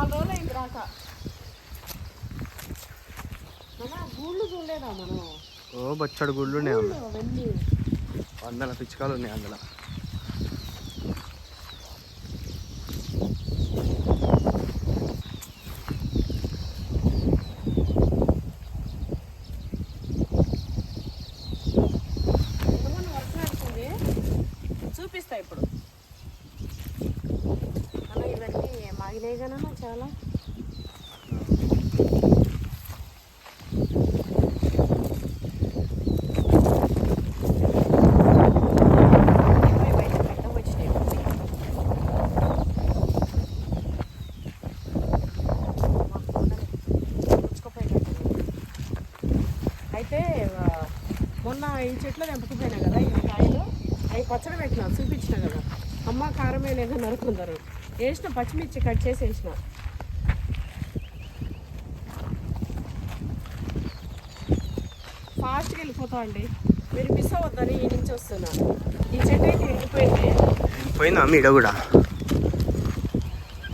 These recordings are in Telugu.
నాలుగు రోజులు అయింది రాక. మన గూళ్ళు చూడలేదా మనం? ఓ బొచ్చడు గుళ్ళు ఉన్నాయి వందల పిచ్చుకలు ఉన్నాయి అందులో ఇంతకుముందు వర్షం పడుతుంది చూపిస్తా ఇప్పుడు అన్న ఇవన్నీ మాగినాయి కదన్నా చాలా ఇవి బయట పెట్టం వచ్చినాయి. పుచ్చుకుపోయినట్టు. అయితే ఆ, మొన్న ఈ చెట్లు తెంపుకుపోయినా కదా ఈ కాయలు అవి పచ్చడి పెట్టిన చూపించిన కదా. అమ్మ కారం వేయలేక నరుకుందరు వేసిన పచ్చిమిర్చి కట్ చేసి వేసిన. ఫాస్ట్గా వెళ్ళిపోతా అండి. మీరు మిస్ అవ్వద్దని ఈ నుంచి వస్తున్నా. ఈ చెట్టు అయితే ఎండిపోయింది. పోయిందా మీడ కూడా?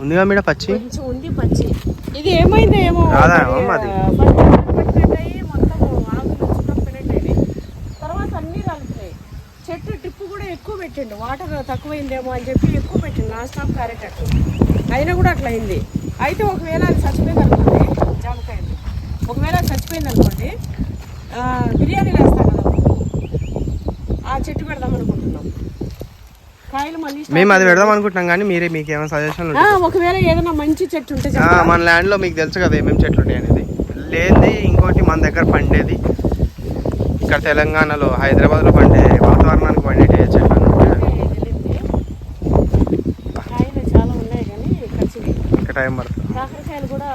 ఉందిగా మీడ పచ్చి? కొంచెం ఉంది పచ్చి. ఇది ఏమైందో ఏమో రాదా మాది? ఆ, పట్టు పట్టినట్టయి మొత్తం ఆకులు చుట్టపోయినట్టయి తర్వాత అన్నీ రాలుతున్నాయి చెట్టు టిప్పు కూడా ఎక్కువ పెట్టిండు. వాటర్ తక్కువైందేమో అని చెప్పి ఎక్కువ పెట్టిండు. నాన్ స్టాప్ కారేటట్టు అయినా కూడా అట్లా అయింది. అయితే ఒకవేళ అది చచ్చిపోయింది అనుకోండి జామకాయలు. ఒకవేళ అది చచ్చిపోయింది అనుకోండి బిర్యానీ వేస్తాం కదా ఆ చెట్టు పెడదాం అనుకుంటున్నాం. కాయలు మళ్ళీ మేము అది పెడదాం అనుకుంటున్నాం కానీ మీరే మీకు ఏమైనా సజెషన్ ఆ, ఒకవేళ ఏదైనా మంచి చెట్టు ఉంటే మన ల్యాండ్లో మీకు తెలుసు కదా ఏమేమి చెట్లు ఉంటాయి అనేది. లేనిది ఇంకోటి మన దగ్గర పండేది. ఇక్కడ తెలంగాణలో హైదరాబాద్లో పండే వాతావరణానికి పండే చెట్లు అన్నమాట. కాయలు చాలా ఉన్నాయి కానీ ఖర్చువి ఇంకా టైం పడుతుంది కాకరకాయలు కూడా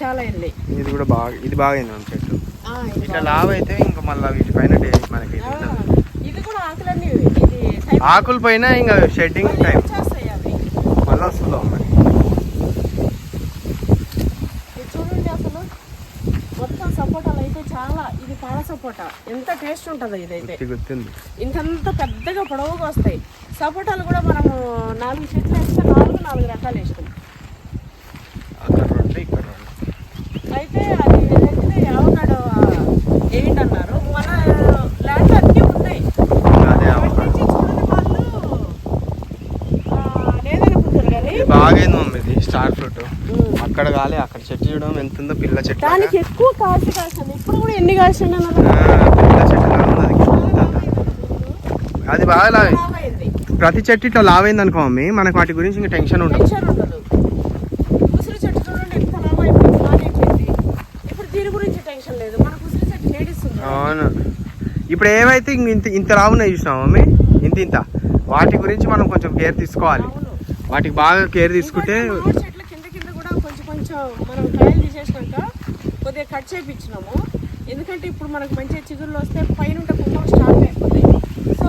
చాలా వెళ్ళాయి ఇది కూడా బాగా ఇది బాగా అయింది మన చెట్టు. ఇట్లా లావ్ అయితే ఇంకా మళ్ళీ వీటిపైన డే మనకి ఇది కూడా ఆకులన్నీ ఇది ఆకులు పైన ఇంకా షెడ్డింగ్ టైం మళ్ళీ వస్తుందో మరి చూడండి అసలు. మొత్తం సపోటాలు అయితే చాలా ఇది పాల సపోటా. ఎంత టేస్ట్ ఉంటుందో ఇదైతే. ఇంతంత పెద్దగా పొడవుగా వస్తాయి. సపోటాలు కూడా మనము నాలుగు చెట్లు నాలుగు నాలుగు రకాలు వేస్తాం అక్కడ రెండు ఇక్కడ రెండు. అయితే అది ఏంటంటే అవకాడో వేయండి అన్నారు మన ల్యాండ్ అన్నీ ఉన్నాయి. బాగైంది మమ్మీ ఇది స్టార్ ఫ్రూట్. అక్కడ కాలే అక్కడ చెట్టు చూడడం ఎంత ఉందో పిల్ల చెట్టు. దానికి ఎక్కువ కాసి కాసింది ఇప్పుడు కూడా ఎన్ని ఆ, పిల్ల చెట్టు అది బాగా. ప్రతి చెట్టు ఇట్లా లావైంది అనుకో మమ్మీ మనకు వాటి గురించి ఇంకా టెన్షన్ ఉండదు. టెన్షన్ ఉండదు. ఉసిరి చెట్టు చూడండి ఎంత ఇప్పుడు దీని గురించి టెన్షన్ లేదు. మనకు ఉసిరి చెట్టు నేడిస్తుంది అవును. ఇప్పుడు ఏమైతే ఇంత ఇంత లావున్నాయి చూసినావు మమ్మీ? ఇంత ఇంత. వాటి గురించి మనం కొంచెం కేర్ తీసుకోవాలి. వాటికి బాగా కేర్ తీసుకుంటే చెట్ల కింద కింద కూడా కొంచెం కొంచెం మనం కాయలు తీసేసినాక కొద్దిగా కట్ చేయించినాము ఎందుకంటే ఇప్పుడు మనకు మంచిగా చిగురులు వస్తే పైన ఉంటే స్టార్ట్ అయిపోతాయి. సో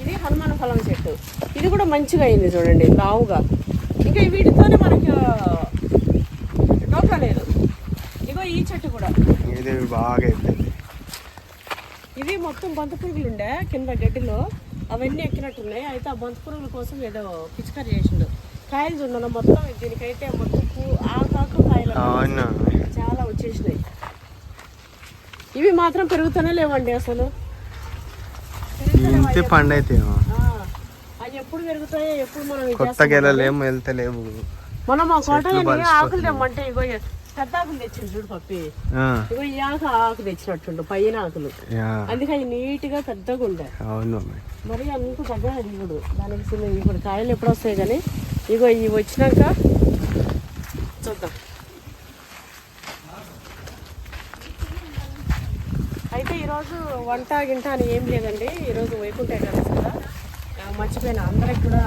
ఇది హనుమాన ఫలం చెట్టు ఇది కూడా మంచిగా అయింది చూడండి లావుగా. ఇంకా వీటితోనే మనకి డోకా లేదు. ఇగో ఈ చెట్టు కూడా. ఇది బాగా అయిపోయింది. ఇది మొత్తం బంత పురుగులు ఉండే కింద గడ్డిలో. అవన్నీ ఎక్కినట్టున్నాయి. అయితే ఆ బంత పురుగుల కోసం ఏదో పిచికారి చేసిండు. కాయలు చూడండి మొత్తం దీనికైతే మొత్తం పూ- ఆకాకు కాయలు చాలా వచ్చేసినాయి. ఇవి మాత్రం పెరుగుతూనే లేవండి అసలు. పండు అయితే ఆ, ఎప్పుడు పెరుగుతాయో ఎప్పుడు మనం ఇది కొత్త చేస్తామో గెలలేము వెళ్తలేవు మనం మా కోట బలిసిపోతున్నాయి. ఆకులు తెమ్మంటే ఇగో పెద్ద ఆకులు తెచ్చిండు చూడు పప్పి. ఇగో ఈ ఆకు ఆకు తెచ్చినట్టుండు పైన ఆకులు. యా, అందుకే అవి నీట్గా పెద్దగా ఉండే. అవును మరి అంత పెద్ద ఇప్పుడు దానికి ఇప్పుడు కాయలు ఎప్పుడు వస్తాయి కానీ ఇగో ఇవి వచ్చినాక చూద్దాం. అయితే ఈరోజు వంట గింట అని ఏం లేదండి. ఈరోజు వైకుంఠ మర్చిపోయిన అందరికి కూడా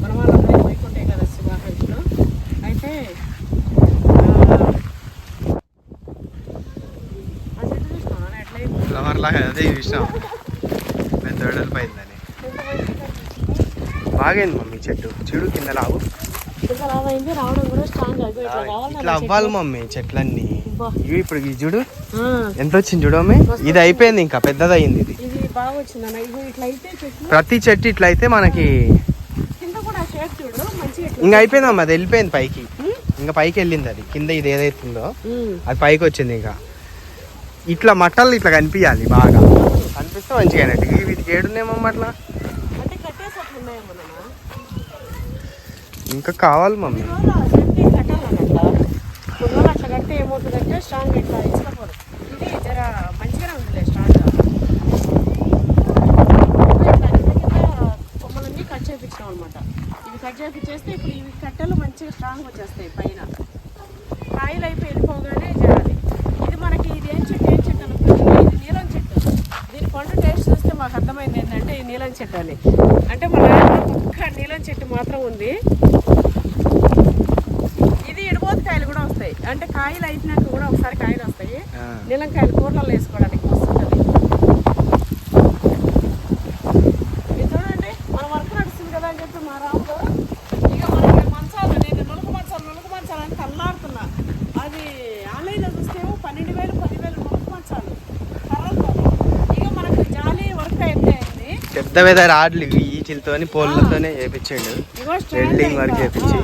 మన వాళ్ళందరికీ వైకుంఠ ఏకాదశి శుభాకాంక్షలు. అయితే ఫ్లవర్ లాగా అదే చూసినాం పెద్ద వెడల్పు అయిందని. బాగైంది మమ్మీ చెట్టు. చెడు కింద లావు. ఇట్లా అవ్వాలి మమ్మీ చెట్లన్నీ. ఇవి ఇప్పుడు ఈ చూడు. ఎంత వచ్చింది చూడు మమ్మీ? ఇది అయిపోయింది ఇంకా పెద్దది అయింది ఇది బాగా ఇట్లా అయితే చెట్లు ప్రతి చెట్టు ఇట్లా అయితే మనకి కింద కూడా షేప్ చూడు. మంచిగా మంచిగా ఇట్లా ఇంకా అయిపోయిందమ్మా అది వెళ్ళిపోయింది పైకి. ఇంకా పైకి వెళ్ళింది అది. కింద ఇది ఏదైతుందో. అది పైకి వచ్చింది ఇంకా ఇట్లా మట్టలు ఇట్లా కనిపించాలి బాగా. కనిపిస్తే మంచిగా అయినట్టు. వీటికి ఏడున్నాయేమో అట్లా. ఇంకా కావాలి మమ్మీ. కట్టాలన్నట్ల అట్లా కడితే ఏమవుతుందంటే స్ట్రాంగ్ ఇట్లా ఇచ్చకపోదు ఇది జర మంచిగానే స్ట్రాంగ్ కొమ్మలన్నీ కట్ చేయించాం అనమాట ఇవి కట్ చేయించేస్తే ఇప్పుడు ఇవి కట్టెలు మంచిగా స్ట్రాంగ్ వచ్చేస్తాయి పైన. కాయలు అయిపోయి వెళ్ళిపోగానే చేయాలి ఇది మనకి ఇది ఏం చెట్టు? ఏం చెట్టు అనుకుంటుంది ఇది నీలం చెట్టు. దీని పండు టేస్ట్ చూస్తే మాకు అర్థమైంది ఏంటంటే ఈ నీలం చెట్టు అని. అంటే మన ఒక్క నీలం చెట్టు మాత్రం ఉంది. ఇది ఇడిపోతకాయలు కూడా వస్తాయి. అంటే కాయలు అయినాక కూడా ఒకసారి కాయలు వస్తాయి. ఆ. నీలంకాయలు కూరలలో వేసుకోవడానికి వస్తుంది ఇది చూడండి మన వర్క్ నడుస్తుంది కదా అని చెప్పి మా రాములు ఇక మనకి మంచాలు నేను నులుగు మంచాలు నులుగు మంచాలు అని తల్లాడుతున్నా అది ఆన్లైన్లో చూస్తేమో పన్నెండు వేలు పదివేలు నులుగు మంచాలు కర్రలతో ఇక మనకి జాలి వర్క్ అయితే అయింది పెద్ద పెద్ద రాడ్లు ఇవి ఈటిలతోని పోల్లతోనే చేపించాడు. Welding work. చేపించి.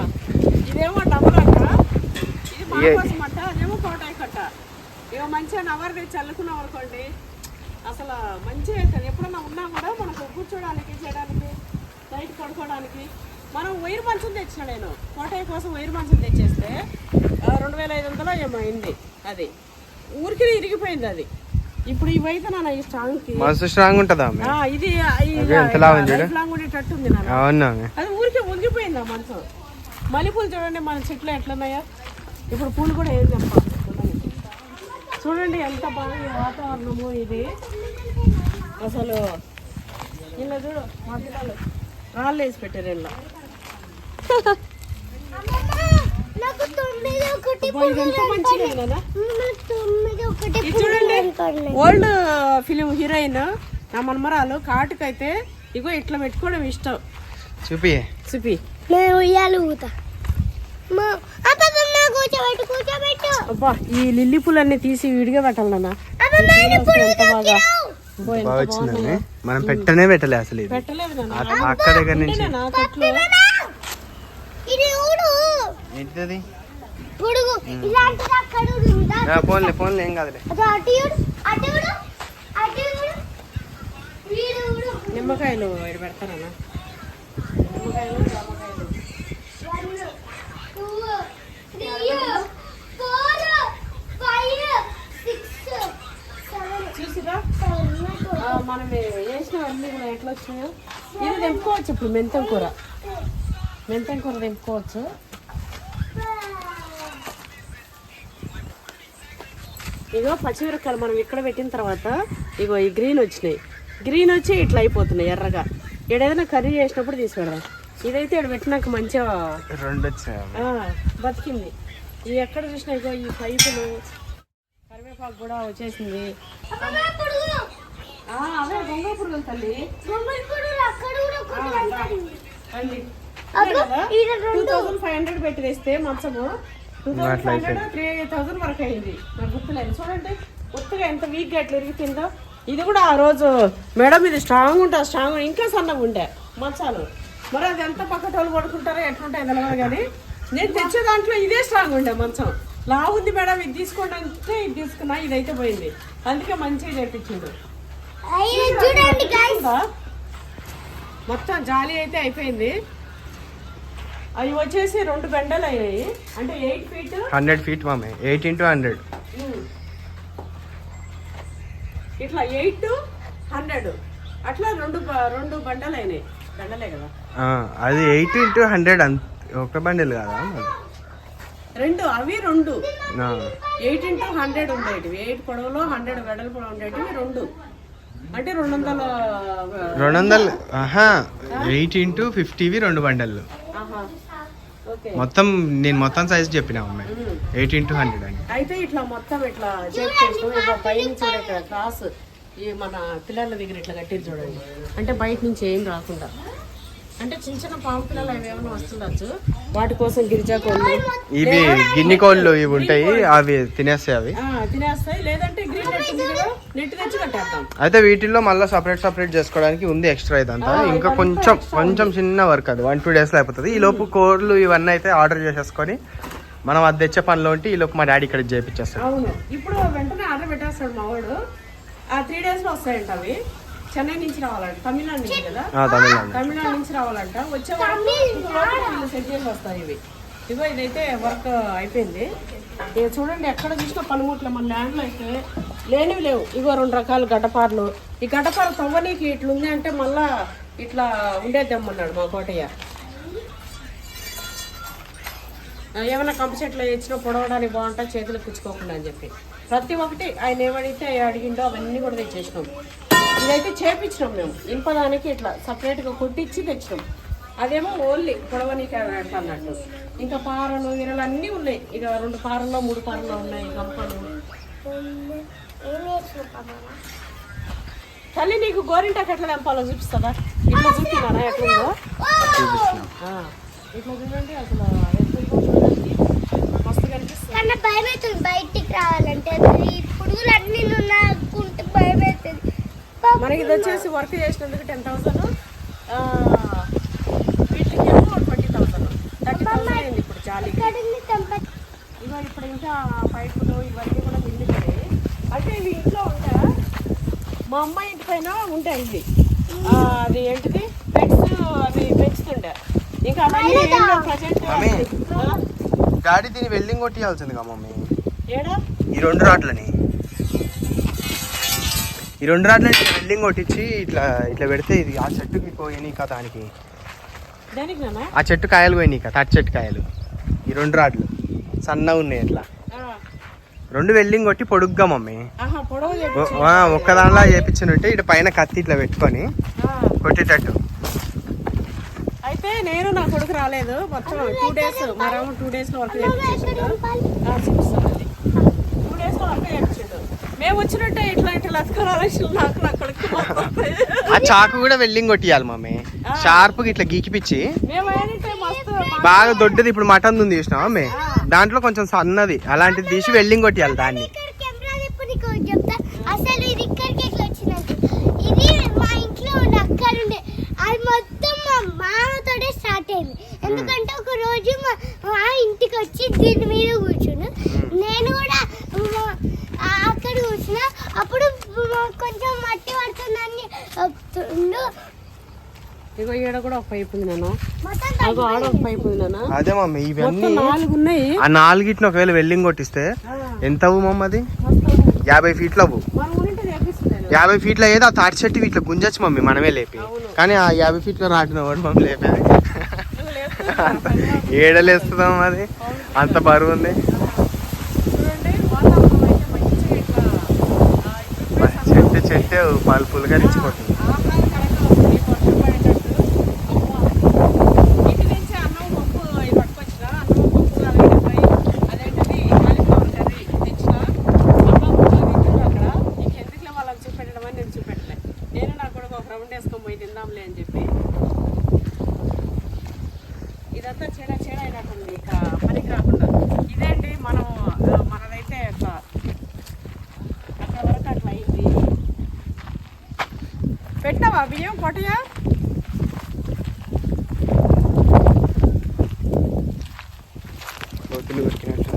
మంచిగా నవర్ తెచ్చి చల్లుకున్నాం అనుకోండి. అసలు మంచిగా అవుతుంది ఎప్పుడన్నా ఉన్నా కూడా మనకు కూర్చోడానికి చేయడానికి నైట్ పడుకోవడానికి మనం వైర్ మంచం తెచ్చిన నేను. కోటాయి కోసం వైర్ మంచం తెచ్చేస్తే రెండు వేల ఐదు వందలు ఏమో అయింది. అది. ఊరికి ఇరిగిపోయింది అది. ఇప్పుడు ఇవైతే నాన్న ఈ స్ట్రాంగ్కి మస్తు స్ట్రాంగ్ ఉంటుందా ఇది లాంగ్ ఉండేటట్టు ఉంది నాన్న. అది ఊరికే ఆ మంచం మల్లెపూలు చూడండి మన చెట్లు ఎట్లున్నాయో. ఇప్పుడు పూలు కూడా ఏం చెప్పాలి? చూడండి ఎంత బాగుంది వాతావరణము ఇది. అసలు ఇలా చూడు మా పిల్లలు రాళ్ళు వేసి పెట్టారు ఇలా నాకు తొమ్మిది ఒకటి అబ్బా, ఇది ఎంత మంచిగా ఉంది కదా నాకు తొమ్మిది ఒకటి ఇది చూడండి. ఓల్డ్ ఫిలిం హీరోయిన్ నా మనమరాలు కాటుకైతే ఇగో ఇట్లా పెట్టుకోవడం ఇష్టం. చూపి. చూపి. నేను ఉయ్యాలు ఊతా. అబ్బా ఈ లిల్లీ పూలన్నీ తీసి విడిగా పెట్టాలి నాన్న అబ్బమ్మ ఇప్పుడు ఎంత బాగా అబ్బో, ఎంత బాగా వచ్చిందని మనం పెట్టనే పెట్టలే అసలు ఇది. పెట్టలేదు నాన్న. ఆ- అక్క దగ్గర నుంచి. ఏంటిది? పొడుగు. ఇలాంటిది అక్కడ ఉందా? ఆ, పోన్లే పోన్లే ఏం కాదులే. అటు అటు అటు నిమ్మకాయలు ఇక్కడ పెడతారన్నా నిమ్మకాయలు మనం వేసినవన్నీ కూడా ఎట్లా వచ్చినాయో? ఇది తెంపుకోవచ్చు ఇప్పుడు మెంతం కూర. మెంతం కూర తెంపుకోవచ్చు. ఇగో పచ్చిమిరపకాయలు మనం ఇక్కడ పెట్టిన తర్వాత ఇగో ఈ గ్రీన్ వచ్చినాయి. గ్రీన్ వచ్చి ఇట్లా అయిపోతున్నాయి ఎర్రగా. ఏదైనా కర్రీ చేసినప్పుడు తీసుకెడదాం ఇదైతే ఇక్కడ పెట్టినాక మంచిగా రెండు బతికింది. ఈ ఎక్కడ చూసినా ఇగో ఈ పైపులు కరివేపాకు కూడా వచ్చేసింది. అవే పురుగులు తల్లి. టూ రెండు. థౌసండ్ ఫైవ్ హండ్రెడ్ పెట్టి తెస్తే మంచము. Two thousand five hundred three thousand వరకు అయింది. నాకు గుర్తులేదు. చూడండి గుర్తుగా ఎంత వీక్గా ఎట్లా ఇరిగిపోయిందో ఇది కూడా ఆ రోజు మేడం ఇది స్ట్రాంగ్ ఉంటుంది స్ట్రాంగ్ ఇంకా సన్నగా ఉండే మంచాలు. మరి అది ఎంత పక్క టోలు పడుకుంటారో ఎట్లుంటాయి తెలవదు కానీ నేను తెచ్చే దాంట్లో ఇదే స్ట్రాంగ్ ఉండే మంచం. లా ఉంది మేడం ఇది తీసుకోండి అంటే ఇది తీసుకున్నా ఇదైతే పోయింది. అందుకే మంచిగా చేపించిండు? మొత్తం జాలి అయితే అయిపోయింది. అవి వచ్చేసి రెండు బెండలు అయ్యాయి. అంటే ఎయిట్ ఫీట్? హండ్రెడ్ ఫీట్ మామే. Eight into hundred. ఇట్లా ఎయిట్ హండ్రెడ్. అట్లా రెండు రెండు బండలు అయినాయి. బండలే కదా. అది ఎయిట్ ఇంటూ హండ్రెడ్ అంత ఒక బండిల్ కదా? రెండు అవి రెండు. ఎయిట్ ఇంటూ హండ్రెడ్ ఉండేటివి. ఎయిట్ పొడవులో హండ్రెడ్ వెడల్పు పొడవు ఉండేటివి రెండు. అంటే రెండు వందల రెండు వందలు ఎయిట్ ఇంటూ ఫిఫ్టీవి రెండు బండలు. మొత్తం నేను మొత్తం సైజ్ చెప్పిన అమ్మాయి ఎయిట్ ఇంటూ హండ్రెడ్ అని. అయితే ఇట్లా మొత్తం ఇట్లా పైన చూడే ఇక్కడ క్రాస్ ఈ మన పిల్లల దగ్గర ఇట్లా కట్టింది చూడండి. అంటే బయట నుంచి ఏం రాకుండా. అంటే చిన్న చిన్న పాము పిల్లలు అవి ఏమైనా వస్తుండొచ్చు? వాటి కోసం గిరిజా కోళ్ళు. ఇవి గిన్నె కోళ్ళు ఇవి ఉంటాయి అవి తినేస్తాయి అవి. తినేస్తాయి. లేదంటే గ్రీన్ నెట్ నెట్ తెచ్చి అయితే వీటిల్లో మళ్ళీ సపరేట్ సపరేట్ చేసుకోవడానికి ఉంది ఎక్స్ట్రా ఇదంతా. ఇంకా కొంచెం కొంచెం చిన్న వర్క్ అది. వన్ టూ డేస్లో అయిపోతుంది. ఈ లోపు కోళ్ళు ఇవన్నీ అయితే ఆర్డర్ చేసేసుకొని మనం అది తెచ్చే పనిలో ఉంటే ఈ లోపు మా డాడీ ఇక్కడ చేపించేస్తాడు. అవును. ఇప్పుడు వెంటనే ఆర్డర్ పెట్టేస్తాడు మా వాడు. ఆ త్రీ డేస్లో వస్తాయంట అవి. చెన్నై నుంచి రావాలంట. తమిళనాడు నుంచి కదా? ఆ, తమిళనాడు. నుంచి రావాలంట. వచ్చే వీళ్ళు సెట్ చేసి వస్తాయి ఇవి. ఇగో ఇదైతే వర్క్ అయిపోయింది. ఇక చూడండి ఎక్కడ చూసినా పనిముట్లు మన ల్యాండ్లో అయితే లేనివి లేవు. ఇగో రెండు రకాల గడ్డపారలు. ఈ గడ్డపార తవ్వనీకి ఇట్లుంది అంటే మళ్ళా ఇట్లా ఉండేద్దామన్నాడు మా కోటయ్య. ఏమైనా కంప చెట్లు ఇచ్చిన పొడవడానికి బాగుంటాయి చేతులకు కుచ్చుకోకుండా అని చెప్పి. ప్రతి ఒక్కటి ఆయన ఏమడిగితే అడిగిండో అవన్నీ కూడా తెచ్చేసినాం. ఇదైతే చేపించినాం మేము. ఇంపదానికి ఇట్లా సపరేట్గా కొట్టించి తెచ్చినాం. అదేమో ఓన్లీ పొడవనీకి అట్లా అన్నట్టు ఇంకా పారలు గిరలు అన్నీ ఉన్నాయి. ఇక రెండు పారల్లో మూడు పారల్లో ఉన్నాయి. గంపలు నేర్చుకుంటామా తల్లి నీకు గోరింటాకు ఎట్లా తెంపాలో చూపిస్తుందా ఇట్లా చూపినానా ఎట్లుందో ఇట్లా చూడండి అసలు మస్తు కనిపిస్తుంది. బయటికి రావాలంటే. పురుగులు అన్ని అవుతుంది మనకి ఇది వచ్చేసి వర్క్ చేసినందుకు టెన్ థౌసండ్ వీటికి ఏమో ట్వంటీ థౌసండ్ థర్టీ థౌసండ్ అయింది ఇప్పుడు తెంప ఇగో ఇప్పుడు ఇంకా పైపులు ఇవన్నీ కూడా మిగిలిపోయాయి అంటే ఇవి ఇంట్లో ఉంటాయా? మా అమ్మాయి ఇంటి పైన ఉంటాయి ఇవి. ఆ, అది ఏంటిది? పెట్స్ అవి పెంచుతుండే ఇంకా అవన్నీ ప్రజెంట్. డాడీ దీన్ని వెల్డింగ్ కొట్టియాల్సింది కదా మమ్మీ. ఏడా? ఈ రెండు రాడ్లని ఈ రెండు రాడ్లని వెల్డింగ్ కొట్టించి ఇట్లా ఇట్లా పెడితే ఇది ఆ చెట్టుకి పోయినాయి దానికి. దానికి ఆ చెట్టు కాయలు పోయినాయి కదా తాటి చెట్టు కాయలు. ఈ రెండు రాడ్లు. సన్నగా ఉన్నాయి ఇట్లా. రెండు వెల్డింగ్ కొట్టి పొడుగ్గా మమ్మీ. ఒక్క దానిలా చేపించినట్టే ఇటు పైన కత్తి ఇట్లా పెట్టుకొని. కొట్టేటట్టు. అయితే నేను నా కొడుకు రాలేదు. మొత్తం టూ డేస్ మా రాము టూ డేస్లో వర్క్ చేయించాడు టూ డేస్లో వర్క్ చేయించాడు మేము వచ్చినట్టే ఇట్లాంటి లతకరాలు నాకు నా కొడుకు. ఆ చాకు కూడా వెల్డింగ్ కొట్టియాలి మమ్మీ షార్ప్ ఇట్లా గీకిపిచ్చి మేము ఏంటంటే మస్తు బాగా దొడ్డది ఇప్పుడు మటన్ ఉంది చూసినావా మమ్మీ దాంట్లో కొంచెం సన్నది అలాంటిది తీసి వెల్డింగ్ కొట్టియాలి దాన్ని. ఇక్కడ కెమెరా తిప్పు నీకు ఒకటి చెప్తా. అసలు ఇది ఇక్కడికి ఎట్లా వచ్చినట్టు ఇది మా ఇంట్లో ఉండే అక్కడ ఉండే. అది మొత్తం మా మామతోనే స్టార్ట్ అయింది. ఎందుకంటే ఒక రోజు మా మా ఇంటికి వచ్చి దీని మీద కూర్చుని నేను కూడా మా- అప్పుడు కొంచెం మట్టి పడుతుందని చెప్తుండు. ఇగో ఈడ కూడా ఒక పైపు ఉంది నాన్న. మొత్తం అగో ఆడ ఒక పైపు ఉంది నాన్న. అదే మమ్మీ ఇవన్నీ మొత్తం నాలుగు ఉన్నాయి. ఆ నాలుగిటిని ఒకవేళ వెల్డింగ్ కొట్టిస్తే ఎంత అవ్వు మమ్మ అది? యాభై ఫీట్లు అవ్వు. యాభై ఫీట్ల ఏదో ఆ తాటి చెట్టు ఇట్లా గుంజచ్చు మమ్మీ మనమే లేపి. కానీ ఆ యాభై ఫీట్లో రాటిన వాడు మమ్మీ లేపేది ఏడలేస్తుందమ్మా అది? అంత బరువు ఉంది. పోయి తిందాంలే అని చెప్పి. ఇదంతా చీడ చీడ అయినట్టుంది. ఇక పనికి రాకుండా ఇదేంటి మనం ఆ, మనదైతే అట్లా అక్కడ వరకు అట్లా అయింది బియ్యం కొట్టయా కోతులు కొట్టినట్టు.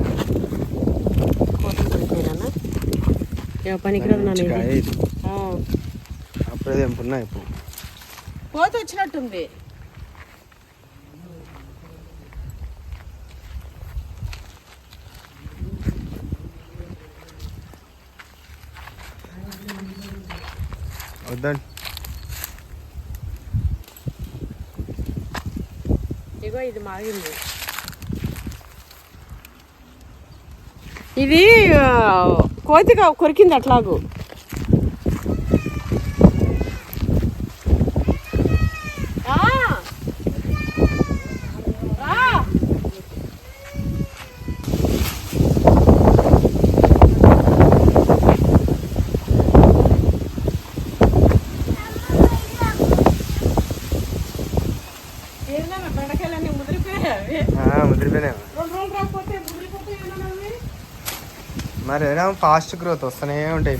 మంచి కాయ ఇది. ఆ. అప్పుడే తెంపున్నా ఇప్పుడు. కోత వచ్చినట్టుంది. వద్దండి. ఇదిగో ఇది మాగింది. ఇది కోతిగా కొరికింది అట్లాగూ ఆ! ఆ! ఇది ఆ, ముదిరిపోయినాయి రెండు రోజులు రాకపోతే ముదిరిపోతాయి అన్నవి మరి ఫాస్ట్ గ్రోత్ వస్తూనే ఉంటాయి.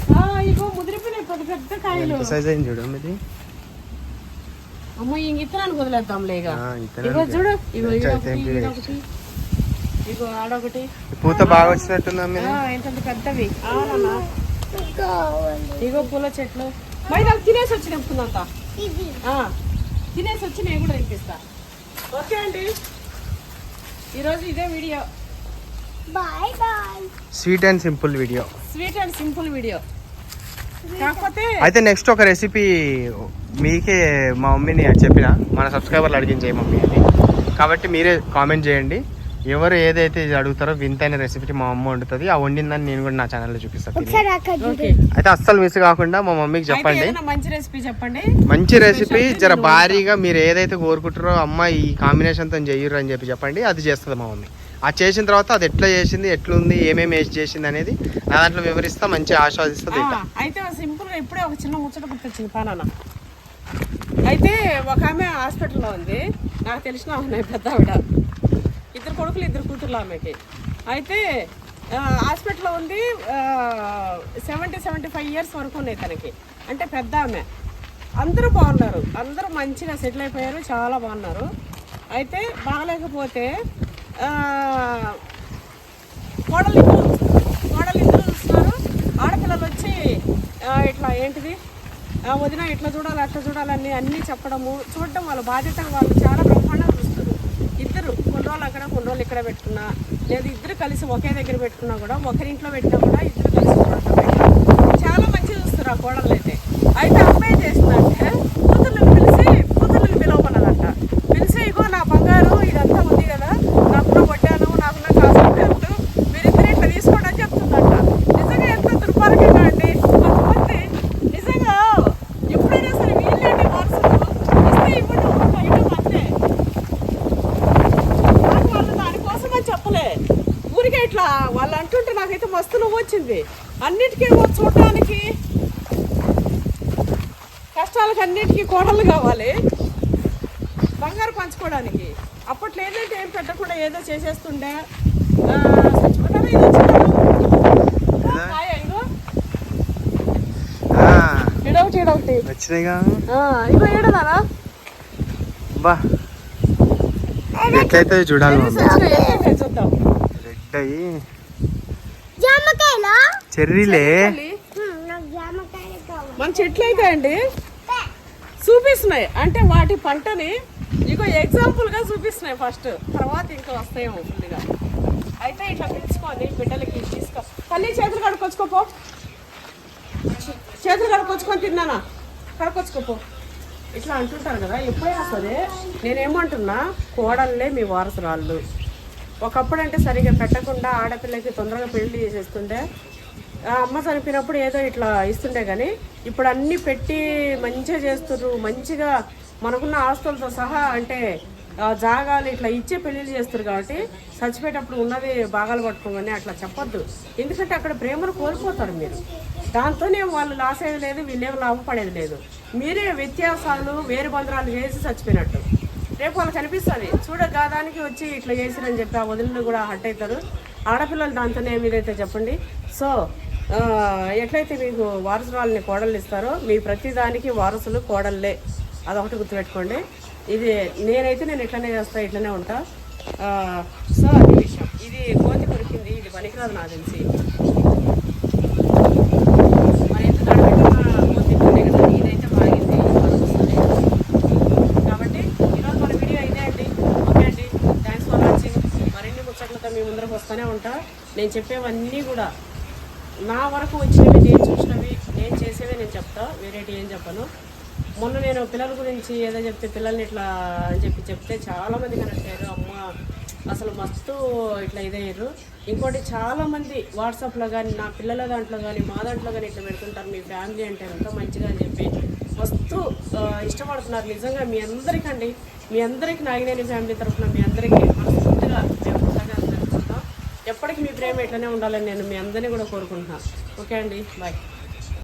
ఎంత సైజ్ అయింది చూడు ఇది అమ్మ ఇత్తనానికి ఆ, ఇత్తనానికి. ఇగో చూడు ఆడొకటి పూత బాగా వచ్చినట్టుందా ఏంటంత పెద్దవి. ఇగో పూల చెట్లు. మైదా తినేసి వచ్చి నింపుతుందంత ఇది తినేసి వచ్చి నేను కూడా తినిపిస్తా ఓకే అండి. ఈరోజు ఇదే video. Bye bye. Sweet and simple video sweet and simple video కాకపోతే అయితే నెక్స్ట్ ఒక రెసిపీ మీకే మా మమ్మీని చెప్పిన. మన సబ్స్క్రైబర్లు అడిగించే మమ్మీ అని. కాబట్టి మీరే కామెంట్ చేయండి. ఎవరు ఏదైతే ఇది అడుగుతారో వింతైన రెసిపీ మా అమ్మ వండుతుంది. ఆ వండిందని నేను కూడా నా ఛానల్లో చూపిస్తాను అయితే అస్సలు మిస్ కాకుండా మా మమ్మీకి చెప్పండి. ఏదైనా మంచి రెసిపీ చెప్పండి. మంచి రెసిపీ జర భారీగా మీరు ఏదైతే కోరుకుంటారో అమ్మ ఈ కాంబినేషన్తో చెయ్యరు అని చెప్పి చెప్పండి. అది చేస్తుంది మా మమ్మీ. అది చేసిన తర్వాత అది ఎట్లా చేసింది ఎట్లుంది ఏమేమి వేసి చేసింది అనేది నా దాంట్లో వివరిస్తా మంచి ఆస్వాదిస్తుంది. అయితే సింపుల్గా ఇప్పుడే ఒక చిన్న ముచ్చట గుర్తొచ్చింది పానాన అయితే ఒక ఆమె హాస్పిటల్లో ఉంది. నాకు తెలిసిన ఉన్నాయి పెద్ద ఆవిడ. ఇద్దరు కొడుకులు ఇద్దరు కూతుర్లు ఆమెకి. అయితే హాస్పిటల్లో ఉంది సెవెంటీ సెవెంటీ ఫైవ్ ఇయర్స్ వరకు ఉన్నాయి తనకి. అంటే పెద్ద ఆమె. అందరూ బాగున్నారు. అందరూ మంచిగా సెటిల్ అయిపోయారు. చాలా బాగున్నారు. అయితే బాగలేకపోతే ఆ, కోడలు చూస్తున్నారు. ఆడపిల్లలు వచ్చి ఇట్లా ఏంటిది? వదిన ఇట్లా చూడాలి అట్లా చూడాలని అన్నీ చెప్పడము చూడడం వాళ్ళ బాధ్యత. వాళ్ళు చాలా బ్రహ్మాండ ఇద్దరు అక్కడ కొన్ని రోజులు ఇక్కడ పెట్టుకున్నా లేదా ఇద్దరు కలిసి ఒకే దగ్గర పెట్టుకున్నా కూడా ఒకరింట్లో పెట్టినా కూడా ఇద్దరు కలిసి చాలా మంచిగా చూస్తారు ఆ కోడలు అయితే అయితే అమ్మాయి చేసిందంటే కూతుర్లను పిలిచి కూతుర్లను పిలవమన్నదంట పిలిచి ఇగో నా బంగారు ఇదంతా ఉంది కదా నాకున్న కొట్టాను నాకున్న కాసు మీరిద్దరు ఇట్లా తీసుకోండి అని చెప్తుందంట నిజంగా ఎంత దుర్మార్గంగా అండి కొంతమంది నిజంగా ఎప్పుడైనా సరే వీళ్ళంటే వారసులు ఇస్తే ఇవ్వడం ఇవ్వడం అంతే నాకు వాళ్ళు దానికోసం అని చెప్పలే ఊరికే ఇట్లా వాళ్ళు అంటుంటే నాకైతే మస్తు నువ్వు వచ్చింది అన్నిటికేమో చూడటానికి కష్టాలకు అన్నిటికీ కోడలు కావాలి. బంగారు పంచుకోవడానికి. అప్పట్లో ఏంటంటే ఏం పెట్టకుండా ఏదో చేసేస్తుండే ఎట్లయితే చూడాలి రెడ్ అయ్యి జామకాయలా? చెర్రీలే. మన చెట్లు అయితే చూపిస్తున్నాయి. అంటే వాటి పంటని ఇగో ఎగ్జాంపుల్గా చూపిస్తున్నాయి ఫస్ట్ తర్వాత ఇంకా వస్తాయేమో ఫుల్గా అయితే ఇట్లా పిలుచుకొని బిడ్డలకి తీసుకో తల్లి చేతులు కడుక్కొచ్చుకోపో చేతులు కడుక్కొచ్చుకొని తిన్నానా? కడుక్కొచ్చుకోపో. ఇట్లా అంటుంటారు కదా ఎప్పుడైనా సరే నేనేమంటున్నా కోడళ్ళే మీ వారసురాళ్ళు. ఒకప్పుడు అంటే సరిగా పెట్టకుండా ఆడపిల్లకి తొందరగా పెళ్ళి చేసేస్తుంటే అమ్మ చనిపోయినప్పుడు ఏదో ఇట్లా ఇస్తుండే కానీ ఇప్పుడు అన్ని పెట్టి మంచిగా చేస్తుర్రు మంచిగా మనకున్న ఆస్తులతో సహా అంటే జాగాలు ఇట్లా ఇచ్చే పెళ్ళిళ్ళు చేస్తారు కాబట్టి చచ్చిపోయేటప్పుడు ఉన్నది భాగాలు పట్టుకోమని అట్లా చెప్పొద్దు. ఎందుకంటే అక్కడ ప్రేమను కోల్పోతారు మీరు. దాంతోనే వాళ్ళు లాస్ అయ్యేది లేదు వీళ్ళేం లాభపడేది లేదు. మీరే వ్యత్యాసాలు వేరు బంధనాలు చేసి చచ్చిపోయినట్టు. రేపు వాళ్ళకి కనిపిస్తుంది చూడగాదానికి వచ్చి ఇట్లా చేసిరని చెప్పి ఆ వదిలిని కూడా హట్ అవుతారు. ఆడపిల్లలు దాంతోనే మీరైతే చెప్పండి. సో ఎట్లయితే మీకు వారసురాలని కోడళ్ళు ఇస్తారో మీ ప్రతిదానికి వారసులు కోడళ్ళే. అదొకటి గుర్తుపెట్టుకోండి. ఇది నేనైతే నేను ఇట్లనే చేస్తా ఇట్లనే ఉంటా. సో అది విషయం. ఇది కోతి కొరికింది ఇది పనికిరాదు నాకు తెలిసి. కోతి కదా. కాబట్టి అండి. ఓకే అండి. థ్యాంక్స్ మీ ముందరకు వస్తూనే ఉంటా. నేను చెప్పేవన్నీ కూడా నా వరకు వచ్చినవి నేను చూసినవి నేను చేసేవి నేను చెప్తా వేరేటి ఏం చెప్పను. మొన్న నేను పిల్లల గురించి ఏదో చెప్తే పిల్లల్ని ఇట్లా అని చెప్పి చెప్తే చాలామంది కనెక్ట్ అయ్యారు. అమ్మ అసలు మస్తు ఇట్లా ఇదయ్యారు ఇంకోటి చాలామంది వాట్సాప్లో కానీ నా పిల్లల దాంట్లో కానీ మా దాంట్లో కానీ ఇట్లా పెడుతుంటారు. మీ ఫ్యామిలీ అంటే ఎంతో మంచిగా అని చెప్పి మస్తు ఇష్టపడుతున్నారు. నిజంగా మీ అందరికండి మీ అందరికీ నాగినేని ఫ్యామిలీ తరఫున మీ అందరికీ ఎప్పటికీ మీ ప్రేమ ఇట్లనే ఉండాలని నేను మీ అందరినీ కూడా కోరుకుంటున్నాను. ఓకే అండి బాయ్.